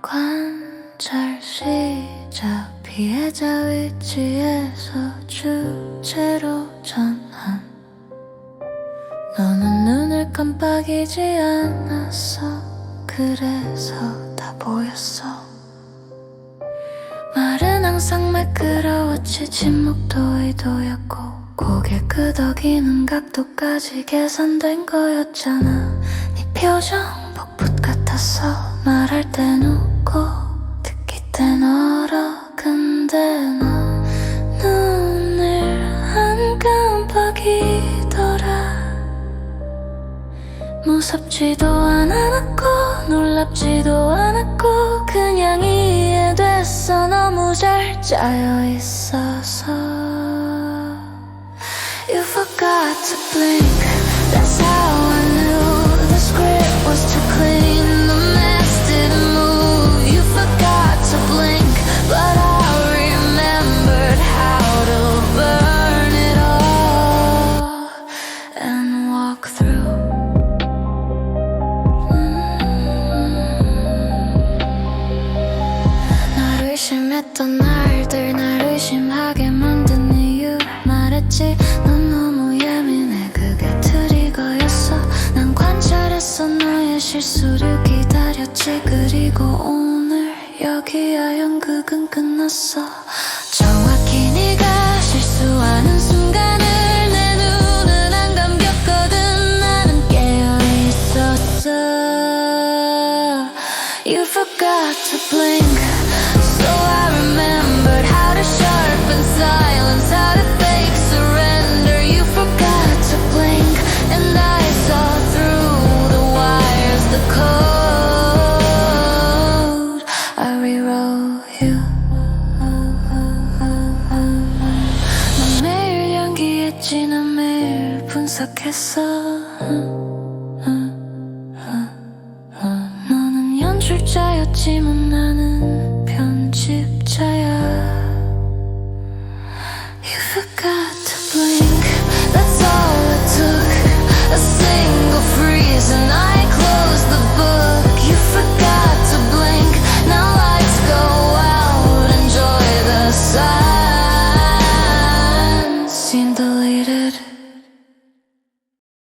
관찰 시작. 피해자 위치에서 주체로 전환. 너는 눈을 깜빡이지 않았어. 그래서 다 보였어. 말은 항상 매끄러웠지 침묵도 의도였고 고개 끄덕이는 각도까지 계산된 거였잖아. 네 표정 복붙 같았어 말할 땐 웃고 듣기 땐 얼어. 근데 너 눈을 안 깜빡이더라. 무섭지도 않았고 놀랍지도 않았고 그냥 이해됐어 너무 잘 짜여 있어서 의심했던 날들 날 의심하게 만든 이유 말했지 관찰했어 너의 실수를 기다렸지. 그리고 오늘 여기야 연극은 끝났어. 정확히 네가 실수하는 순간을 내 눈은 안 감겼거든. 나는 깨어있었어. You forgot to blink 난 매일 분석했어. 너는 연출자였지만 나는 편집자야